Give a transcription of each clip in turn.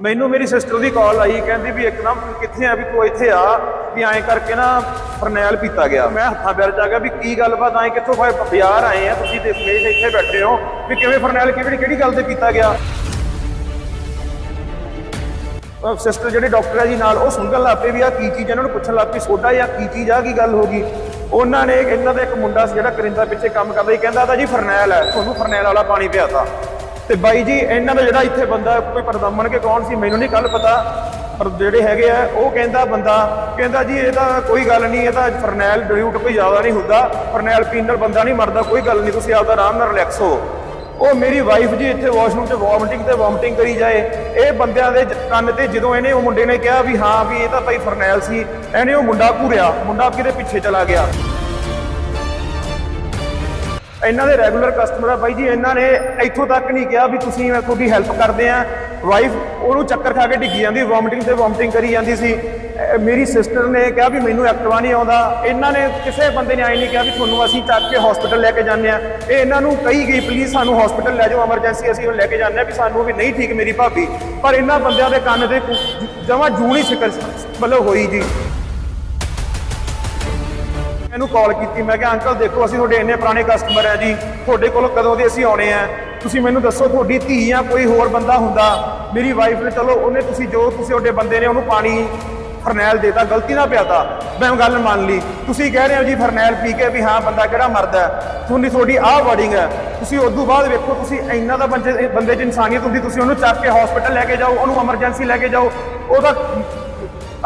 ਮੈਨੂੰ ਮੇਰੀ ਸਿਸਟਰ ਦੀ ਕਾਲ ਆਈ, ਕਹਿੰਦੀ ਵੀ ਇੱਕ ਨਾ ਕਿੱਥੇ ਆ, ਵੀ ਤੂੰ ਇੱਥੇ ਆ, ਵੀ ਐਂ ਕਰਕੇ ਨਾ ਫਰਨੈਲ ਪੀਤਾ ਗਿਆ। ਮੈਂ ਹੱਥਾਂ ਪੈਰ ਚ ਆ ਗਿਆ ਵੀ ਕੀ ਗੱਲਬਾਤ, ਐਂ ਕਿੱਥੋਂ ਫਾਇ ਬਾਜ਼ਾਰ ਆਏ ਆ, ਤੁਸੀਂ ਦੇਖ ਮੇਜ ਇੱਥੇ ਬੈਠੇ ਹੋ, ਵੀ ਕਿਵੇਂ ਫਰਨੈਲ ਕਿਹੜੀ ਕਿਹੜੀ ਗੱਲ ਤੇ ਪੀਤਾ ਗਿਆ। ਸਿਸਟਰ ਜਿਹੜੇ ਡਾਕਟਰ ਹੈ ਜੀ ਨਾਲ, ਉਹ ਸੁਣਨ ਲੱਗ ਪਏ ਵੀ ਆ ਕੀ ਚੀਜ਼ ਇਹਨਾਂ ਨੂੰ ਪੁੱਛਣ ਲੱਗ ਪਈ ਸੋਡਾ ਜਾਂ ਕੀ ਚੀਜ਼ ਆ, ਕੀ ਗੱਲ ਹੋ ਗਈ? ਉਹਨਾਂ ਨੇ, ਇਹਨਾਂ ਦਾ ਇੱਕ ਮੁੰਡਾ ਸੀ ਜਿਹੜਾ ਕਰਿੰਦਾ ਪਿੱਛੇ ਕੰਮ ਕਰਦਾ ਸੀ, ਕਹਿੰਦਾ ਤਾਂ ਜੀ ਫਰਨੈਲ ਹੈ ਤੁਹਾਨੂੰ ਫਰਨੈਲ ਵਾਲਾ ਪਾਣੀ ਪਿਆਤਾ। ਤੇ ਬਾਈ ਜੀ, ਇਹਨਾਂ ਦਾ ਜਿਹੜਾ ਇੱਥੇ ਬੰਦਾ ਕੋਈ ਪਰਦਮਨ ਕੇ ਕੌਣ ਸੀ, ਮੈਨੂੰ ਨਹੀਂ ਕੱਲ ਪਤਾ, ਪਰ ਜਿਹੜੇ ਹੈਗੇ ਆ, ਉਹ ਕਹਿੰਦਾ ਬੰਦਾ, ਕਹਿੰਦਾ ਜੀ, ਇਹ ਤਾਂ ਕੋਈ ਗੱਲ ਨਹੀਂ, ਇਹ ਤਾਂ ਫਰਨੈਲ ਡਿਲੂਟ ਕੋਈ ਜ਼ਿਆਦਾ ਨਹੀਂ ਹੁੰਦਾ, ਫਰਨੈਲ ਪੀਣ ਨਾਲ ਬੰਦਾ ਨਹੀਂ ਮਰਦਾ, ਕੋਈ ਗੱਲ ਨਹੀਂ, ਤੁਸੀਂ ਆਪਦਾ ਆਰਾਮ ਨਾਲ ਰਿਲੈਕਸ ਹੋ। ਉਹ ਮੇਰੀ ਵਾਈਫ ਜੀ ਇੱਥੇ ਵਾਸ਼ਰੂਮ 'ਚ ਵੋਮਟਿੰਗ ਤੇ ਵੋਮਟਿੰਗ ਕਰੀ ਜਾਏ, ਇਹ ਬੰਦਿਆਂ ਦੇ ਕੰਨ ਤੇ ਜਦੋਂ ਇਹਨੇ ਉਹ ਮੁੰਡੇ ਨੇ ਕਿਹਾ ਵੀ ਹਾਂ ਵੀ ਇਹ ਤਾਂ ਭਾਈ ਫਰਨੈਲ ਸੀ, ਇਹਨੇ ਉਹ ਮੁੰਡਾ ਘੂਰਿਆ, ਮੁੰਡਾ ਕਿਤੇ ਪਿੱਛੇ ਚਲਾ ਗਿਆ। ਇਹਨਾਂ ਦੇ ਰੈਗੂਲਰ ਕਸਟਮਰ ਆ ਬਾਈ ਜੀ, ਇਹਨਾਂ ਨੇ ਇੱਥੋਂ ਤੱਕ ਨਹੀਂ ਕਿਹਾ ਵੀ ਤੁਸੀਂ ਮੈਂ ਤੁਹਾਡੀ ਹੈਲਪ ਕਰਦੇ ਆ। ਵਾਈਫ ਉਹਨੂੰ ਚੱਕਰ ਖਾ ਕੇ ਡਿੱਗੀ ਜਾਂਦੀ ਵੋਮਿਟਿੰਗ ਤੇ ਵੋਮਿਟਿੰਗ ਕਰੀ ਜਾਂਦੀ ਸੀ। ਮੇਰੀ ਸਿਸਟਰ ਨੇ ਕਿਹਾ ਵੀ ਮੈਨੂੰ ਐਕਟਿਵਾ ਨਹੀਂ ਆਉਂਦਾ। ਇਹਨਾਂ ਨੇ ਕਿਸੇ ਬੰਦੇ ਨੇ ਆਈ ਨਹੀਂ ਕਿਹਾ ਵੀ ਤੁਹਾਨੂੰ ਅਸੀਂ ਚੱਕ ਕੇ ਹਸਪੀਟਲ ਲੈ ਕੇ ਜਾਂਦੇ ਆ। ਇਹ ਇਹਨਾਂ ਨੂੰ ਕਹੀ ਗਈ ਪਲੀਜ਼ ਸਾਨੂੰ ਹਸਪੀਟਲ ਲੈ ਜਾਓ ਐਮਰਜੈਂਸੀ ਅਸੀਂ ਉਹ ਲੈ ਕੇ ਜਾਂਦੇ ਆ ਵੀ ਸਾਨੂੰ ਵੀ ਨਹੀਂ ਠੀਕ ਮੇਰੀ ਭਾਬੀ। ਪਰ ਇਹਨਾਂ ਬੰਦਿਆਂ ਦੇ ਕੰਨ ਤੇ ਜਮਾ ਜੂ ਨਹੀਂ ਸਿਕਲ ਮਤਲਬ ਹੋਈ ਜੀ। ਇਹਨੂੰ ਕਾਲ ਕੀਤੀ। ਮੈਂ ਕਿਹਾ ਅੰਕਲ ਦੇਖੋ, ਅਸੀਂ ਤੁਹਾਡੇ ਇੰਨੇ ਪੁਰਾਣੇ ਕਸਟਮਰ ਆ ਜੀ। ਤੁਹਾਡੇ ਕੋਲ ਕਦੋਂ ਦੇ ਅਸੀਂ ਆਉਣੇ ਆ? ਤੁਸੀਂ ਮੈਨੂੰ ਦੱਸੋ, ਤੁਹਾਡੀ ਧੀ ਜਾਂ ਕੋਈ ਹੋਰ ਬੰਦਾ ਹੁੰਦਾ? ਮੇਰੀ ਵਾਈਫ ਨੇ, ਚਲੋ, ਉਹਨੇ ਤੁਸੀਂ ਜੋ ਤੁਸੀਂ ਤੁਹਾਡੇ ਬੰਦੇ ਨੇ, ਉਹਨੂੰ ਪਾਣੀ, ਫਰਨੈਲ ਦੇਤਾ, ਗਲਤੀ ਨਾਲ ਪਿਆਤਾ ਮੈਂ ਉਹ ਗੱਲ ਮੰਨ ਲਈ। ਤੁਸੀਂ ਕਹਿ ਰਹੇ ਹੋ ਜੀ, ਫਰਨੈਲ ਪੀ ਕੇ ਵੀ ਹਾਂ, ਬੰਦਾ ਕਿਹੜਾ ਮਰਦਾ ਤੁਹਾਡੀ ਤੁਹਾਡੀ ਆਹ ਵਰਡਿੰਗ ਹੈ। ਤੁਸੀਂ ਉਸ ਤੋਂ ਬਾਅਦ ਵੇਖੋ, ਤੁਸੀਂ ਇੰਨਾ ਦਾ ਬੰਦੇ ਬੰਦੇ 'ਚ ਇਨਸਾਨੀਅਤ ਹੁੰਦੀ, ਤੁਸੀਂ ਉਹਨੂੰ ਚੱਕ ਕੇ ਹਸਪੀਟਲ ਲੈ ਕੇ ਜਾਓ, ਉਹਨੂੰ ਐਮਰਜੈਂਸੀ ਲੈ ਕੇ ਜਾਓ। ਉਹਦਾ,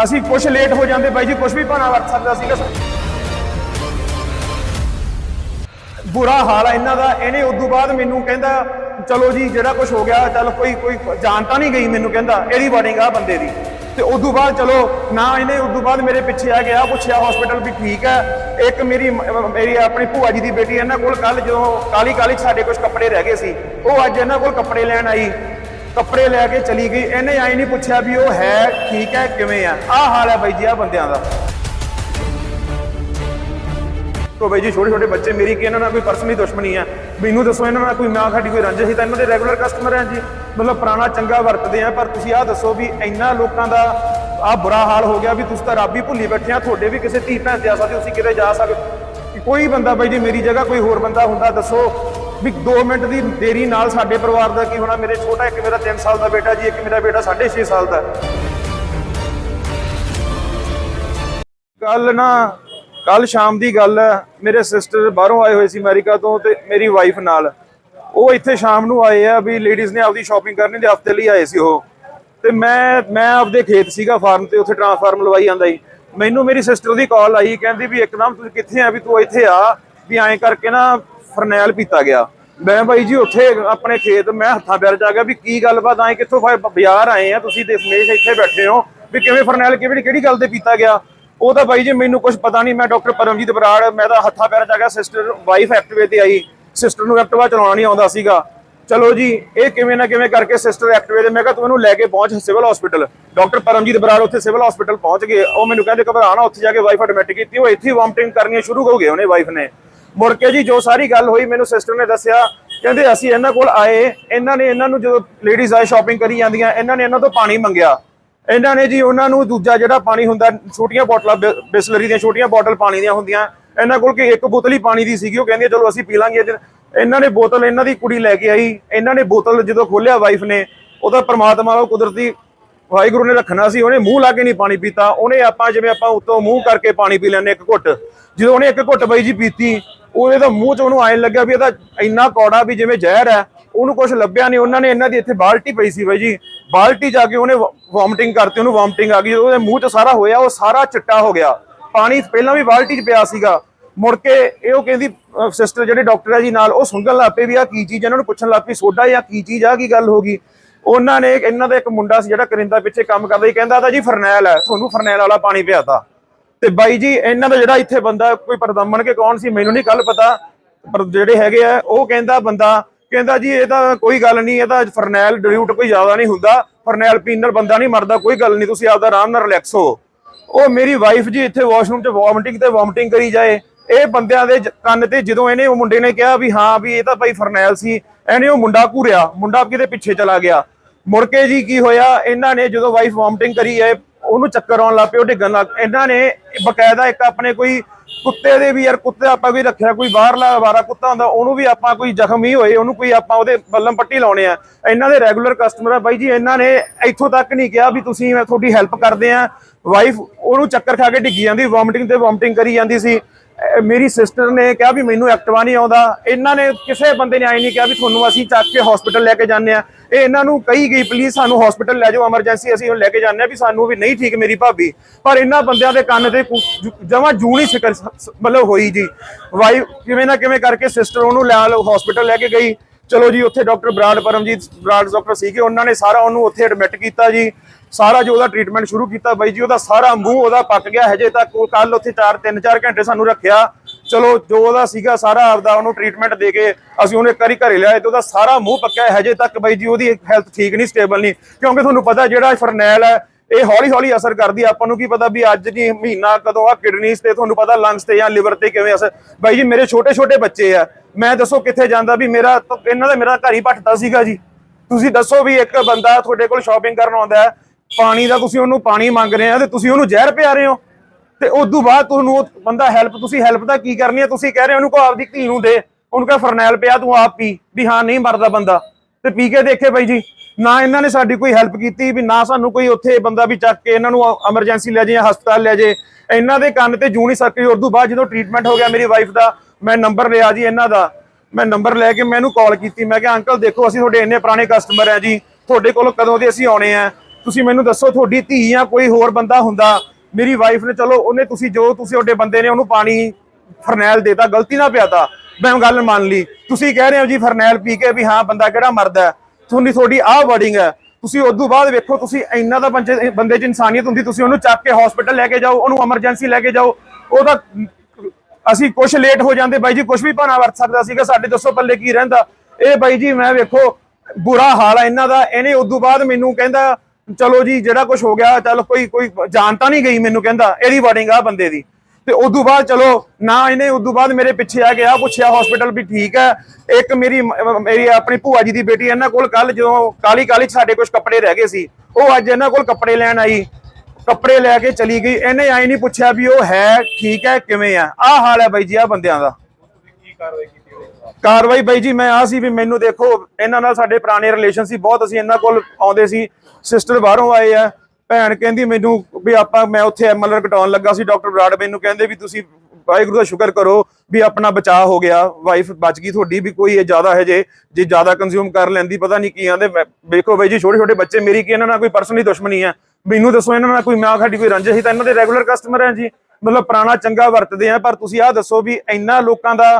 ਅਸੀਂ ਕੁਝ ਲੇਟ ਹੋ ਜਾਂਦੇ, ਬਾਈ ਜੀ ਕੁਝ ਵੀ ਭਾਣਾ ਵਰਤ ਸਕਦਾ ਸੀਗਾ। ਬੁਰਾ ਹਾਲ ਆ ਇਹਨਾਂ ਦਾ। ਇਹਨੇ ਉਦੋਂ ਬਾਅਦ ਮੈਨੂੰ ਕਹਿੰਦਾ, ਚਲੋ ਜੀ, ਜਿਹੜਾ ਕੁਝ ਹੋ ਗਿਆ, ਚੱਲ ਕੋਈ ਕੋਈ ਜਾਨ ਤਾਂ ਨਹੀਂ ਗਈ ਮੈਨੂੰ ਕਹਿੰਦਾ, ਇਹਦੀ ਵਾਰਨਿੰਗ ਆ ਬੰਦੇ ਦੀ। ਤੇ ਉਦੋਂ ਬਾਅਦ ਚਲੋ, ਨਾ ਇਹਨੇ ਉਦੋਂ ਬਾਅਦ ਮੇਰੇ ਪਿੱਛੇ ਆ ਗਿਆ, ਪੁੱਛਿਆ ਹਸਪੀਟਲ ਵੀ ਠੀਕ ਹੈ ਇੱਕ ਮੇਰੀ ਮੇਰੀ ਆਪਣੀ ਭੂਆ ਜੀ ਦੀ ਬੇਟੀ ਇਹਨਾਂ ਕੋਲ ਕੱਲ ਜਦੋਂ ਕਾਲੀ ਕਾਲੀ ਸਾਡੇ ਕੁਝ ਕੱਪੜੇ ਰਹਿ ਗਏ ਸੀ, ਉਹ ਅੱਜ ਇਹਨਾਂ ਕੋਲ ਕੱਪੜੇ ਲੈਣ ਆਈ। ਕੱਪੜੇ ਲੈ ਕੇ ਚਲੀ ਗਈ। ਇਹਨੇ ਆਈ ਨਹੀਂ ਪੁੱਛਿਆ ਵੀ ਉਹ ਹੈ ਠੀਕ ਹੈ, ਕਿਵੇਂ ਆ? ਆਹ ਹਾਲ ਹੈ ਬਾਈ ਜੀ ਆ ਬੰਦਿਆਂ ਦਾ। ਤੋ ਬਾਈ ਜੀ, ਛੋਟੇ ਛੋਟੇ ਬੱਚੇ, ਮੇਰੀ ਕੀ ਇਹਨਾਂ ਨਾਲ ਕੋਈ ਪਰਸਨਲੀ ਦੁਸ਼ਮਣੀ ਹੈ ਮੈਨੂੰ ਦੱਸੋ ਇਹਨਾਂ ਨਾਲ ਕੋਈ ਨਾ ਸਾਡੀ ਕੋਈ ਰੰਜਿਸ਼ ਸੀ ਤਾਂ ਇਹਨਾਂ ਦੇ ਰੈਗੂਲਰ ਕਸਟਮਰ ਹੈ ਜੀ। ਮਤਲਬ ਪੁਰਾਣਾ ਚੰਗਾ ਵਰਤਦੇ ਆ, ਪਰ ਤੁਸੀਂ ਆਹ ਦੱਸੋ ਵੀ ਇੰਨਾ ਲੋਕਾਂ ਦਾ ਆਹ ਬੁਰਾ ਹਾਲ ਹੋ ਗਿਆ ਵੀ ਤੁਸੀਂ ਤਾਂ ਰੱਬ ਹੀ ਭੁੱਲੀ ਬੈਠੇ ਆ, ਤੁਹਾਡੇ ਵੀ ਕਿਸੇ ਧੀ ਭੈਣ ਤੇ ਆ ਸਕਦੇ ਤੁਸੀਂ ਕਿਤੇ ਜਾ ਸਕਦੇ ਕੋਈ ਬੰਦਾ ਬਾਈ ਜੀ, ਮੇਰੀ ਜਗ੍ਹਾ ਕੋਈ ਹੋਰ ਬੰਦਾ ਹੁੰਦਾ, ਦੱਸੋ ਵੀ 2 ਮਿੰਟ ਦੀ ਦੇਰੀ ਨਾਲ ਸਾਡੇ ਪਰਿਵਾਰ ਦਾ ਕੀ ਹੋਣਾ? ਮੇਰੇ ਛੋਟਾ ਇੱਕ ਮੇਰਾ 3 ਸਾਲ ਦਾ ਬੇਟਾ ਜੀ, ਇੱਕ ਮੇਰਾ ਬੇਟਾ 6.5 ਸਾਲ ਦਾ। ਕੱਲ ਨਾ ਕੱਲ ਸ਼ਾਮ ਦੀ ਗੱਲ ਹੈ, ਮੇਰੇ ਸਿਸਟਰ ਬਾਹਰੋਂ ਆਏ ਹੋਏ ਸੀ ਅਮਰੀਕਾ ਤੋਂ ਤੇ ਮੇਰੀ ਵਾਈਫ ਨਾਲ। ਉਹ ਇੱਥੇ ਸ਼ਾਮ ਨੂੰ ਆਏ ਆ ਵੀ ਲੇਡੀਜ਼ ਨੇ ਆਪਦੀ ਸ਼ਾਪਿੰਗ ਕਰਨੀ ਤੇ ਹਫ਼ਤੇ ਲਈ ਆਏ ਸੀ ਉਹ। ਤੇ ਮੈਂ ਮੈਂ ਆਪਦੇ ਖੇਤ ਸੀਗਾ ਫਾਰਮ ਤੇ, ਉੱਥੇ ਟ੍ਰਾਂਸਫਾਰਮ ਲਵਾਈ ਜਾਂਦਾ ਸੀ। ਮੈਨੂੰ ਮੇਰੀ ਸਿਸਟਰ ਦੀ ਕਾਲ ਆਈ, ਕਹਿੰਦੀ ਵੀ ਇੱਕਦਮ ਤੁਸੀਂ ਕਿੱਥੇ ਆ ਵੀ ਤੂੰ ਇੱਥੇ ਆ, ਵੀ ਐਂ ਕਰਕੇ ਨਾ ਫਰਨੈਲ ਪੀਤਾ ਗਿਆ। ਮੈਂ ਬਾਈ ਜੀ ਉੱਥੇ ਆਪਣੇ ਖੇਤ, ਮੈਂ ਹੱਥਾਂ ਪੈਰ ਚ ਆ ਗਿਆ ਵੀ ਕੀ ਗੱਲਬਾਤ ਆਏ ਕਿੱਥੋਂ ਫਾਇ- ਬਾਜ਼ਾਰ ਆਏ ਆ ਤੁਸੀਂ ਦੇਖ ਇੱਥੇ ਬੈਠੇ ਹੋ, ਵੀ ਕਿਵੇਂ ਫਰਨੈਲ ਕਿਹੜੀ ਕਿਹੜੀ ਗੱਲ ਤੇ ਪੀਤਾ ਗਿਆ? ਉਹ ਤਾਂ ਬਾਈ ਜੀ ਮੈਨੂੰ ਕੁਝ ਪਤਾ ਨਹੀਂ, ਮੈਂ ਡਾਕਟਰ ਪਰਮਜੀਤ ਬਰਾੜ, ਮੈਂ ਤਾਂ ਹੱਥਾਂ ਪੈਰਾਂ 'ਚ ਆ ਗਿਆ, ਸਿਸਟਰ ਵਾਈਫ ਐਕਟਿਵੇ ਤੇ ਆਈ। ਸਿਸਟਰ ਨੂੰ ਐਕਟਿਵਾ ਚਲਾਉਣਾ ਨਹੀਂ ਆਉਂਦਾ ਸੀਗਾ। ਚਲੋ ਜੀ, ਇਹ ਕਿਵੇਂ ਨਾ ਕਿਵੇਂ ਕਰਕੇ ਸਿਸਟਰ ਐਕਟਿਵੇ ਤੇ ਮੈਂ ਕਿਹਾ ਤੂੰ ਇਹਨੂੰ ਲੈ ਕੇ ਪਹੁੰਚ civil hospital doctor Paramjit Brar ਉੱਥੇ ਸਿਵਲ ਹਸਪੀਟਲ ਪਹੁੰਚ ਗਏ। ਉਹ ਮੈਨੂੰ ਕਹਿੰਦੇ ਘਬਰਾ ਨਾ, ਉੱਥੇ ਜਾ ਕੇ ਵਾਈਫ ਐਡਮਿਟ ਕੀਤੀ। ਉਹ ਇੱਥੇ ਵੋਮਟਿੰਗ ਕਰਨੀ ਸ਼ੁਰੂ ਹੋ ਗਏ ਉਹਨੇ ਵਾਈਫ ਨੇ। ਮੁੜ ਕੇ ਜੀ ਜੋ ਸਾਰੀ ਗੱਲ ਹੋਈ, ਮੈਨੂੰ ਸਿਸਟਰ ਨੇ ਦੱਸਿਆ, ਕਹਿੰਦੇ ਅਸੀਂ ਇਹਨਾਂ ਕੋਲ ਆਏ, ਇਹਨਾਂ ਨੇ ਇਹਨਾਂ ਨੂੰ ਜਦੋਂ ਲੇਡੀਜ਼ ਆਏ ਸ਼ਾਪਿੰਗ ਕਰੀ ਜਾਂਦੀਆਂ, ਇਹਨਾਂ ਨੇ ਇਹਨਾਂ ਤੋਂ ਪਾਣੀ ਮੰਗਿਆ। ਇਹਨਾਂ ਨੇ ਜੀ ਉਹਨਾਂ ਨੂੰ ਦੂਜਾ ਜਿਹੜਾ ਪਾਣੀ ਹੁੰਦਾ, ਛੋਟੀਆਂ ਬੋਤਲਾਂ ਬਿਸਲਰੀ ਦੀਆਂ ਛੋਟੀਆਂ ਬੋਤਲ ਪਾਣੀ ਦੀਆਂ ਹੁੰਦੀਆਂ। ਇਹਨਾਂ ਕੋਲ ਕਿ ਇੱਕ ਬੋਤਲ ਹੀ ਪਾਣੀ ਦੀ ਸੀਗੀ, ਉਹ ਕਹਿੰਦੀ ਚਲੋ ਅਸੀਂ ਪੀ ਲਾਂਗੇ ਇਹਨਾਂ ਨੇ ਬੋਤਲ, ਇਹਨਾਂ ਦੀ ਕੁੜੀ ਲੈ ਕੇ ਆਈ। ਇਹਨਾਂ ਨੇ ਬੋਤਲ ਜਦੋਂ ਖੋਲਿਆ ਵਾਈਫ ਨੇ, ਉਹਦਾ ਪਰਮਾਤਮਾ ਦਾ ਕੁਦਰਤੀ ਵਾਹਿਗੁਰੂ ਨੇ ਰੱਖਣਾ ਸੀ, ਉਹਨੇ ਮੂੰਹ ਲਾ ਕੇ ਨਹੀਂ ਪਾਣੀ ਪੀਤਾ। ਉਹਨੇ ਆਪਾਂ, ਜਿਵੇਂ ਆਪਾਂ ਉੱਤੋਂ ਮੂੰਹ ਕਰਕੇ ਪਾਣੀ ਪੀ ਲੈਂਦੇ ਇੱਕ ਘੁੱਟ। ਜਦੋਂ ਉਹਨੇ ਇੱਕ ਘੁੱਟ ਬਾਈ ਜੀ ਪੀਤੀ, ਉਹਦੇ ਤਾਂ ਮੂੰਹ 'ਚ ਉਹਨੂੰ ਆਏ ਲੱਗਿਆ ਵੀ ਇਹਦਾ ਇੰਨਾ ਕੌੜਾ ਵੀ ਜਿਵੇਂ ਜ਼ਹਿਰ ਹੈ ਉਹਨੂੰ ਕੁਝ ਲੱਭਿਆ ਨਹੀਂ, ਉਹਨਾਂ ਨੇ ਇਹਨਾਂ ਦੀ ਇੱਥੇ ਬਾਲਟੀ ਪਈ ਸੀ ਬਾਈ ਜੀ। ਬਾਲਟੀ ਜਾ ਕੇ ਉਹਨੇ ਵੋਮਟਿੰਗ ਕਰਤੀ, ਉਹਨੂੰ ਵੋਮਟਿੰਗ ਆ ਗਈ। ਉਹਦੇ ਮੂੰਹ 'ਚ ਸਾਰਾ ਹੋਇਆ, ਉਹ ਸਾਰਾ ਚਿੱਟਾ ਹੋ ਗਿਆ। ਪਾਣੀ ਪਹਿਲਾਂ ਵੀ ਬਾਲਟੀ 'ਚ ਪਿਆ ਸੀਗਾ। ਮੁੜ ਕੇ ਇਹ ਉਹ ਕਹਿੰਦੀ ਸਿਸਟਰ ਜਿਹੜੇ ਡਾਕਟਰ ਹੈ ਜੀ ਨਾਲ, ਉਹ ਸੁੰਗਣ ਲੱਗ ਪਏ ਵੀ ਆ ਕੀ ਚੀਜ਼ ਇਹਨਾਂ ਨੂੰ ਪੁੱਛਣ ਲੱਗ ਪਈ, ਸੋਡਾ ਜਾਂ ਕੀ ਚੀਜ਼ ਆ ਕੀ ਗੱਲ ਹੋ ਗਈ? ਉਹਨਾਂ ਨੇ ਇਹਨਾਂ ਦਾ ਇੱਕ ਮੁੰਡਾ ਸੀ ਜਿਹੜਾ ਕਰਿੰਦਾ ਪਿੱਛੇ ਕੰਮ ਕਰਦਾ ਸੀ, ਕਹਿੰਦਾ ਤਾਂ ਜੀ ਫਰਨੈਲ ਹੈ ਤੁਹਾਨੂੰ ਫਰਨੈਲ ਵਾਲਾ ਪਾਣੀ ਪਿਆਤਾ। ਤੇ ਬਾਈ ਜੀ, ਇਹਨਾਂ ਦਾ ਜਿਹੜਾ ਇੱਥੇ ਬੰਦਾ ਕੋਈ ਪਰਦਮਨ ਕੇ ਕੌਣ ਸੀ, ਮੈਨੂੰ ਨਹੀਂ ਕੱਲ ਪਤਾ, ਪਰ ਜਿਹੜੇ ਹੈਗੇ ਆ, ਉਹ ਕਹਿੰਦਾ ਬੰਦਾ ਕਹਿੰਦਾ ਜੀ, ਇਹ ਤਾਂ ਕੋਈ ਗੱਲ ਨਹੀਂ, ਇਹ ਤਾਂ ਫਰਨੈਲ ਡਿਲੂਟ ਕੋਈ ਜ਼ਿਆਦਾ ਨਹੀਂ ਹੁੰਦਾ। ਫਰਨੈਲ ਪੀਣ ਬੰਦਾ ਨਹੀਂ ਮਰਦਾ, ਕੋਈ ਗੱਲ ਨਹੀਂ, ਤੁਸੀਂ ਆਪਦਾ ਆਰਾਮ ਨਾਲ ਰਿਲੈਕਸ ਹੋ। ਉਹ ਮੇਰੀ ਵਾਈਫ ਜੀ ਇੱਥੇ ਵਾਸ਼ਰੂਮ 'ਚ ਵੋਮਿਟਿੰਗ ਤੇ ਵੋਮਿਟਿੰਗ ਕਰੀ ਜਾਏ। ਇਹ ਬੰਦਿਆਂ ਦੇ ਕੰਨ ਤੇ ਜਦੋਂ ਇਹਨੇ ਉਹ ਮੁੰਡੇ ਨੇ ਕਿਹਾ ਵੀ ਹਾਂ ਵੀ ਇਹ ਤਾਂ ਭਾਈ ਫਰਨੈਲ ਸੀ, ਇਹਨੇ ਉਹ ਮੁੰਡਾ ਘੂਰਿਆ, ਮੁੰਡਾ ਕਿਤੇ ਪਿੱਛੇ ਚਲਾ ਗਿਆ। ਮੁੜ ਕੇ ਜੀ ਕੀ ਹੋਇਆ, ਇਹਨਾਂ ਨੇ ਜਦੋਂ ਵਾਈਫ ਵੋਮਟਿੰਗ ਕਰੀ ਹੈ ਉਹਨੂੰ ਚੱਕਰ ਆਉਣ ਲੱਗ ਪਏ ਉਹ ਡਿੱਗਣ ਲੱਗ ਇਹਨਾਂ ਨੇ ਬਕਾਇਦਾ ਇੱਕ ਆਪਣੇ ਕੋਈ ਕੁੱਤੇ ਦੇ ਵੀ ਯਾਰ, ਕੁੱਤੇ ਆਪਾਂ ਕੋਈ ਰੱਖਿਆ, ਕੋਈ ਬਾਹਰਲਾ ਆਵਾਰਾ ਕੁੱਤਾ ਹੁੰਦਾ, ਉਹਨੂੰ ਵੀ ਆਪਾਂ ਕੋਈ ਜ਼ਖਮੀ ਹੋਏ, ਉਹਨੂੰ ਕੋਈ ਆਪਾਂ ਉਹਦੇ ਬੱਲਮ ਪੱਟੀ ਲਾਉਣੇ ਆ। ਇਹਨਾਂ ਦੇ ਰੈਗੂਲਰ ਕਸਟਮਰ ਆ ਬਾਈ ਜੀ, ਇਹਨਾਂ ਨੇ ਇੱਥੋਂ ਤੱਕ ਨਹੀਂ ਕਿਹਾ ਵੀ ਤੁਸੀਂ ਮੈਂ ਤੁਹਾਡੀ ਹੈਲਪ ਕਰਦੇ ਆ। ਵਾਈਫ ਉਹਨੂੰ ਚੱਕਰ ਖਾ ਕੇ ਡਿੱਗੀ ਜਾਂਦੀ ਵੋਮਟਿੰਗ ਤੇ ਵੋਮਟਿੰਗ ਕਰੀ ਜਾਂਦੀ ਸੀ। ਮੇਰੀ ਸਿਸਟਰ ਨੇ ਕਿਹਾ ਵੀ ਮੈਨੂੰ ਐਕਟਿਵਾ ਨਹੀਂ ਆਉਂਦਾ। ਇਹਨਾਂ ਨੇ ਕਿਸੇ ਬੰਦੇ ਨੇ ਆਈ ਨਹੀਂ ਕਿਹਾ ਵੀ ਤੁਹਾਨੂੰ ਅਸੀਂ ਚੱਕ ਕੇ ਹਸਪੀਟਲ ਲੈ ਕੇ ਜਾਂਦੇ ਆ ਇਹ ਇਹਨਾਂ ਨੂੰ ਕਹੀ ਗਈ ਪਲੀਜ਼ ਸਾਨੂੰ ਹਸਪੀਟਲ ਲੈ ਜਾਓ ਐਮਰਜੈਂਸੀ ਅਸੀਂ ਹੁਣ ਲੈ ਕੇ ਜਾਂਦੇ ਆ ਵੀ ਸਾਨੂੰ ਵੀ ਨਹੀਂ ਠੀਕ ਮੇਰੀ ਭਾਬੀ। ਪਰ ਇਹਨਾਂ ਬੰਦਿਆਂ ਦੇ ਕੰਨ ਤੇ ਜਮਾ ਜੂ ਨਹੀਂ ਸਿਕਰ ਮਤਲਬ ਹੋਈ ਜੀ। ਵਾਈ, ਕਿਵੇਂ ਨਾ ਕਿਵੇਂ ਕਰਕੇ ਸਿਸਟਰ ਉਹਨੂੰ ਲੈ ਲਓ ਹਸਪੀਟਲ ਲੈ ਕੇ ਗਈ। ਚਲੋ ਜੀ, ਉੱਥੇ ਡਾਕਟਰ ਬਰਾੜ, ਪਰਮਜੀਤ ਬਰਾੜ, ਡਾਕਟਰ ਸੀਗੇ ਉਹਨਾਂ ਨੇ ਸਾਰਾ ਉਹਨੂੰ ਉੱਥੇ ਐਡਮਿਟ ਕੀਤਾ ਜੀ। ਸਾਰਾ ਜੋ ਉਹਦਾ ਟ੍ਰੀਟਮੈਂਟ ਸ਼ੁਰੂ ਕੀਤਾ ਬਾਈ ਜੀ, ਉਹਦਾ ਸਾਰਾ ਮੂੰਹ ਉਹਦਾ ਪੱਕ ਗਿਆ, ਹਜੇ ਤੱਕ ਉਹ ਕੱਲ ਉੱਥੇ 4 3 4 ਘੰਟੇ ਸਾਨੂੰ ਰੱਖਿਆ। ਚਲੋ, ਜੋ ਉਹਦਾ ਸੀਗਾ ਸਾਰਾ ਆਪਦਾ ਉਹਨੂੰ ਟ੍ਰੀਟਮੈਂਟ ਦੇ ਕੇ ਅਸੀਂ ਉਹਨੇ ਕਰੀ ਘਰੇ ਲਿਆਏ ਤੇ ਉਹਦਾ ਸਾਰਾ ਮੂੰਹ ਪੱਕਿਆ, ਹਜੇ ਤੱਕ ਬਾਈ ਜੀ, ਉਹਦੀ ਹੈਲਥ ਠੀਕ ਨਹੀਂ ਸਟੇਬਲ ਨਹੀਂ। ਕਿਉਂਕਿ ਤੁਹਾਨੂੰ ਪਤਾ ਜਿਹੜਾ ਫਰਨੈਲ ਹੈ ਇਹ ਹੌਲੀ ਹੌਲੀ ਅਸਰ ਕਰਦੀ ਆਪਾਂ ਨੂੰ ਕੀ ਪਤਾ ਵੀ ਅੱਜ ਨਹੀਂ ਮਹੀਨਾ, ਕਦੋਂ ਆ ਕਿਡਨੀਸ ਤੇ, ਤੁਹਾਨੂੰ ਪਤਾ ਲੰਗਸ ਤੇ ਜਾਂ ਲਿਵਰ ਤੇ ਕਿਵੇਂ ਅਸਰ। ਬਾਈ ਜੀ, ਮੇਰੇ ਛੋਟੇ ਛੋਟੇ ਬੱਚੇ ਆ। ਮੈਂ ਦੱਸੋ ਕਿੱਥੇ ਜਾਂਦਾ ਵੀ ਮੇਰਾ ਇਹਨਾਂ ਦਾ ਮੇਰਾ ਘਰ ਹੀ ਭੱਟਦਾ ਸੀਗਾ ਜੀ। ਤੁਸੀਂ ਦੱਸੋ ਵੀ ਇੱਕ ਬੰਦਾ ਤੁਹਾਡੇ ਕੋਲ ਸ਼ਾਪਿੰਗ ਕਰਨ ਆਉਂਦਾ ਪਾਣੀ ਦਾ ਤੁਸੀਂ ਉਹਨੂੰ ਪਾਣੀ ਮੰਗ ਰਹੇ ਆ ਤੇ ਤੁਸੀਂ ਉਹਨੂੰ ਜ਼ਹਿਰ ਪਿਆ ਰਹੇ ਹੋ। ਤੇ ਉਸ ਤੋਂ ਬਾਅਦ ਤੁਹਾਨੂੰ ਉਹ ਬੰਦਾ ਹੈਲਪ ਤੁਸੀਂ ਹੈਲਪ ਦਾ ਕੀ ਕਰਨੀ ਹੈ ਤੁਸੀਂ ਕਹਿ ਰਹੇ ਹੋ ਉਹਨੂੰ ਕੋ ਆਪਦੀ ਧੀ ਨੂੰ ਦੇ। ਉਹਨੂੰ ਕਹ ਫਰਨੈਲ ਪਿਆ, ਤੂੰ ਆਪ ਪੀ। ਵੀ ਹਾਂ, ਨਹੀਂ ਮਰਦਾ ਬੰਦਾ। ਤੇ ਪੀ ਕੇ ਦੇਖੇ ਬਾਈ ਜੀ। ਨਾ ਇਹਨਾਂ ਨੇ ਸਾਡੀ ਕੋਈ ਹੈਲਪ ਕੀਤੀ ਵੀ ਨਾ ਸਾਨੂੰ ਕੋਈ ਉੱਥੇ ਬੰਦਾ ਵੀ ਚੱਕ ਕੇ ਇਹਨਾਂ ਨੂੰ ਐਮਰਜੈਂਸੀ ਲੈ ਜਾਏ ਜਾਂ ਹਸਪਤਾਲ ਲੈ ਜਾਏ। ਇਹਨਾਂ ਦੇ ਕੰਨ ਤੇ ਜੂੰ ਨਹੀਂ ਸਕਦੀ ਬਾਅਦ ਜਦੋਂ ਟ੍ਰੀਟਮੈਂਟ ਹੋ ਗਿਆ ਮੇਰੀ ਵਾਈਫ ਦਾ, ਮੈਂ ਨੰਬਰ ਲਿਆ ਜੀ ਇਹਨਾਂ ਦਾ। ਮੈਂ ਨੰਬਰ ਲੈ ਕੇ ਮੈਨੂੰ ਕਾਲ ਕੀਤੀ। ਮੈਂ ਕਿਹਾ ਅੰਕਲ ਦੇਖੋ, ਅਸੀਂ ਤੁਹਾਡੇ ਇੰਨੇ ਪੁਰਾਣੇ ਕਸਟਮਰ ਆ ਜੀ। ਤੁਹਾਡੇ ਕੋਲ ਕਦੋਂ ਦੇ ਅਸੀਂ ਆਉਣੇ ਆ? ਤੁਸੀਂ ਮੈਨੂੰ ਦੱਸੋ, ਤੁਹਾਡੀ ਧੀ ਜਾਂ ਕੋਈ ਹੋਰ ਬੰਦਾ ਹੁੰਦਾ? ਮੇਰੀ ਵਾਈਫ ਨੇ, ਚਲੋ, ਉਹਨੇ ਤੁਸੀਂ ਜੋ ਤੁਸੀਂ ਤੁਹਾਡੇ ਬੰਦੇ ਨੇ ਉਹਨੂੰ ਪਾਣੀ ਫਰਨੈਲ ਦੇਤਾ, ਗਲਤੀ ਨਾਲ ਪਿਆਤਾ। ਮੈਂ ਗੱਲ ਮੰਨ ਲਈ। ਤੁਸੀਂ ਕਹਿ ਰਹੇ ਹੋ ਜੀ ਫਰਨੈਲ ਪੀ ਕੇ ਵੀ ਹਾਂ, ਬੰਦਾ ਕਿਹੜਾ ਮਰਦਾ ਹੈ। ਤੁਹਾਡੀ ਤੁਹਾਡੀ ਆਹ ਵਰਡਿੰਗ ਹੈ। ਤੁਸੀਂ ਉਸ ਤੋਂ ਬਾਅਦ ਵੇਖੋ, ਤੁਸੀਂ ਇੰਨਾ ਦਾ ਬੰਦੇ 'ਚ ਇਨਸਾਨੀਅਤ ਹੁੰਦੀ, ਤੁਸੀਂ ਉਹਨੂੰ ਚੱਕ ਕੇ ਹਸਪੀਟਲ ਲੈ ਕੇ ਜਾਓ, ਉਹਨੂੰ ਐਮਰਜੈਂਸੀ ਲੈ ਕੇ ਜਾਓ। ਉਹਦਾ ਅਸੀਂ ਕੁਝ ਲੇਟ ਹੋ ਜਾਂਦੇ, ਬਾਈ ਜੀ ਕੁਝ ਵੀ ਭਾਣਾ ਵਰਤ ਸਕਦਾ ਸੀਗਾ, ਸਾਡੇ ਦੱਸੋ ਪੱਲੇ ਕੀ ਰਹਿੰਦਾ। ਇਹ ਬਾਈ ਜੀ, ਮੈਂ ਵੇਖੋ, ਬੁਰਾ ਹਾਲ ਆ ਇਹਨਾਂ ਦਾ। ਇਹਨੇ ਉਸ ਤੋਂ ਬਾਅਦ ਮੈਨੂੰ ਕਹਿੰਦਾ, ਚਲੋ ਜੀ, ਜਿਹੜਾ ਕੁਝ ਹੋ ਗਿਆ, ਚੱਲ ਕੋਈ ਕੋਈ ਜਾਣ ਤਾਂ ਨਹੀਂ ਗਈ ਮੈਨੂੰ ਕਹਿੰਦਾ, ਇਹਦੀ ਵਾਰਨਿੰਗ ਆ ਬੰਦੇ ਦੀ। ਤੇ ਉਸ ਬਾਅਦ ਚਲੋ, ਨਾ ਇਹਨੇ ਉਦੋਂ ਬਾਅਦ ਮੇਰੇ ਪਿੱਛੇ ਆ ਕੇ ਗਿਆ ਪੁੱਛਿਆ ਹਸਪੀਟਲ ਵੀ ਠੀਕ ਹੈ। ਇੱਕ ਮੇਰੀ ਮੇਰੀ ਆਪਣੀ ਭੂਆ ਜੀ ਦੀ ਬੇਟੀ ਇਹਨਾਂ ਕੋਲ ਕੱਲ ਜਦੋਂ ਕਾਲੀ ਕਾਲੀ ਸਾਡੇ ਕੁਝ ਕੱਪੜੇ ਰਹਿ ਗਏ ਸੀ, ਉਹ ਅੱਜ ਇਹਨਾਂ ਕੋਲ ਕੱਪੜੇ ਲੈਣ ਆਈ। ਕੱਪੜੇ ਲੈ ਕੇ ਚਲੀ ਗਈ। ਇਹਨੇ ਆਈ ਨਹੀਂ ਪੁੱਛਿਆ ਵੀ ਉਹ ਹੈ, ਠੀਕ ਹੈ, ਕਿਵੇਂ ਆ? ਆਹ ਹਾਲ ਹੈ ਬਾਈ ਜੀ ਆ ਬੰਦਿਆਂ ਦਾ। ਕਾਰਵਾਈ ਬਾਈ ਜੀ, ਮੈਂ ਆ ਸੀ ਵੀ ਮੈਨੂੰ ਦੇਖੋ, ਇਹਨਾਂ ਨਾਲ ਸਾਡੇ ਪੁਰਾਣੇ ਰਿਲੇਸ਼ਨ ਸੀ, ਬਹੁਤ ਅਸੀਂ ਇਹਨਾਂ ਕੋਲ ਆਉਂਦੇ ਸੀ। ਸਿਸਟਰ ਬਾਹਰੋਂ ਆਏ ਆ। ਭੈਣ ਕਹਿੰਦੀ ਮੈਨੂੰ ਵੀ ਆਪਾਂ, ਮੈਂ ਉੱਥੇ ਐਮਐਲਆਰ ਕਟਾਉਣ ਲੱਗਾ ਸੀ, ਡਾਕਟਰ ਬਰਾੜ ਮੈਨੂੰ ਕਹਿੰਦੇ ਵੀ ਤੁਸੀਂ ਵਾਹਿਗੁਰੂ ਦਾ ਸ਼ੁਕਰ ਕਰੋ ਵੀ ਆਪਣਾ ਬਚਾਅ ਹੋ ਗਿਆ, ਵਾਈਫ ਬਚ ਗਈ ਤੁਹਾਡੀ ਵੀ ਕੋਈ ਇਹ ਜ਼ਿਆਦਾ ਹੈ ਜੇ ਜੇ ਜ਼ਿਆਦਾ ਕੰਜ਼ਿਊਮ ਕਰ ਲੈਂਦੀ, ਪਤਾ ਨਹੀਂ ਕੀ ਆਂਦੇ ਵੇਖੋ ਬਾਈ ਜੀ ਛੋਟੇ ਛੋਟੇ ਬੱਚੇ, ਮੇਰੀ ਕੀ ਇਹਨਾਂ ਨਾਲ ਕੋਈ ਪਰਸਨਲੀ ਦੁਸ਼ਮਣੀ ਹੈ ਮੈਨੂੰ ਦੱਸੋ ਇਹਨਾਂ ਨਾਲ ਕੋਈ ਮੈਂ ਸਾਡੀ ਕੋਈ ਰੰਜਿਸ਼ ਸੀ ਤਾਂ ਇਹਨਾਂ ਦੇ ਰੈਗੂਲਰ ਕਸਟਮਰ ਹੈ ਜੀ। ਮਤਲਬ ਪੁਰਾਣਾ ਚੰਗਾ ਵਰਤਦੇ ਆ, ਪਰ ਤੁਸੀਂ ਆਹ ਦੱਸੋ ਵੀ ਇੰਨਾ ਲੋਕਾਂ ਦਾ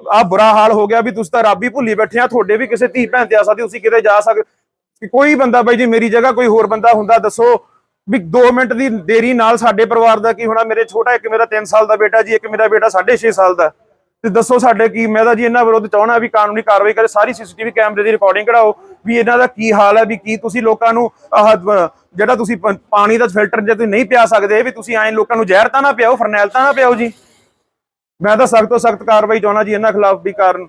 ਆ ਬੁਰਾ ਹਾਲ ਹੋ ਗਿਆ ਵੀ ਤੁਸੀਂ ਤਾਂ ਰੱਬ ਹੀ ਭੁੱਲੀ ਬੈਠੇ ਆ, ਤੁਹਾਡੇ ਵੀ ਕਿਸੇ ਧੀ ਭੈਣ ਤੇ ਆ ਸਕਦੀ ਤੁਸੀਂ ਕਿਤੇ ਜਾ ਸਕਦੇ, ਕੋਈ ਬੰਦਾ ਬਾਈ ਜੀ, ਮੇਰੀ ਜਗ੍ਹਾ ਕੋਈ ਹੋਰ ਬੰਦਾ ਹੁੰਦਾ, ਦੱਸੋ ਵੀ 2 ਮਿੰਟ ਦੀ ਦੇਰੀ ਨਾਲ ਸਾਡੇ ਪਰਿਵਾਰ ਦਾ ਕੀ ਹੋਣਾ? ਮੇਰੇ ਛੋਟਾ ਇੱਕ ਮੇਰਾ 3 ਸਾਲ ਦਾ ਬੇਟਾ ਜੀ, ਇੱਕ ਮੇਰਾ ਬੇਟਾ 6.5 ਸਾਲ ਦਾ। ਤੇ ਦੱਸੋ ਸਾਡੇ ਕੀ, ਮੈਂ ਤਾਂ ਜੀ ਇਹਨਾਂ ਵਿਰੁੱਧ ਚਾਹਣਾ ਵੀ ਕਾਨੂੰਨੀ ਕਾਰਵਾਈ ਕਰੇ, ਸਾਰੀ ਸੀਸੀਟੀਵੀ ਕੈਮਰੇ ਦੀ ਰਿਕਾਰਡਿੰਗ ਕਢਾਓ, ਵੀ ਇਹਨਾਂ ਦਾ ਕੀ ਹਾਲ ਹੈ, ਵੀ ਕੀ ਤੁਸੀਂ ਲੋਕਾਂ ਨੂੰ ਜਿਹੜਾ ਤੁਸੀਂ ਪਾਣੀ ਦਾ ਫਿਲਟਰ ਜੇ ਤੁਸੀਂ ਨਹੀਂ ਪਿਆ ਸਕਦੇ, ਵੀ ਤੁਸੀਂ ਐਂ ਲੋਕਾਂ ਨੂੰ ਜ਼ਹਿਰ ਤਾਂ ਨਾ ਪਿਆਓ, ਫਰਨੈਲ ਤਾਂ ਨਾ ਪਿਆਓ ਜੀ। ਮੈਂ ਤਾਂ ਸਖਤ ਤੋਂ ਸਖਤ ਕਾਰਵਾਈ ਚਾਹਣਾ ਜੀ ਇਹਨਾਂ ਖਿਲਾਫ ਵੀ ਕਾਰਨ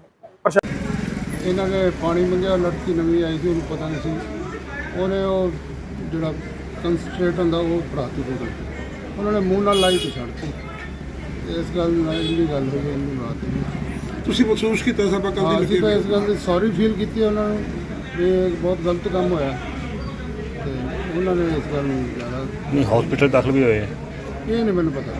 ਇਹਨਾਂ ਨੇ ਪਾਣੀ ਮੰਗਿਆ, ਲੜਕੀ ਨਵੀਂ ਆਈ ਸੀ, ਉਹਨੂੰ ਪਤਾ ਨਹੀਂ ਸੀ। ਉਹਨੇ ਉਹ ਜਿਹੜਾ ਕੰਸਟਰੇਟ ਹੁੰਦਾ ਉਹ ਫੜਾਤੀ ਬੋਤਲ ਉਹਨਾਂ ਨੇ ਮੂੰਹ ਨਾਲ ਲਾਈ ਤੇ ਛੱਡਤੀ ਤੇ ਇਸ ਗੱਲ ਨਾਲ ਜਿਹੜੀ ਗੱਲ ਹੋਈ ਇਹਨੂੰ ਰਾਤ ਨੂੰ ਤੁਸੀਂ ਮਹਿਸੂਸ ਕੀਤਾ ਸਭਾ ਕੱਲ ਅਸੀਂ ਤਾਂ ਇਸ ਗੱਲ ਦੀ ਸੌਰੀ ਫੀਲ ਕੀਤੀ ਉਹਨਾਂ ਨੂੰ ਵੀ ਬਹੁਤ ਗਲਤ ਕੰਮ ਹੋਇਆ। ਤੇ ਉਹਨਾਂ ਨੇ ਇਸ ਗੱਲ ਨੂੰ ਜ਼ਿਆਦਾ ਨਹੀਂ ਹਸਪੀਟਲ ਦਾਖਲ ਵੀ ਹੋਏ। ਇਹ ਨਹੀਂ ਮੈਨੂੰ ਪਤਾ।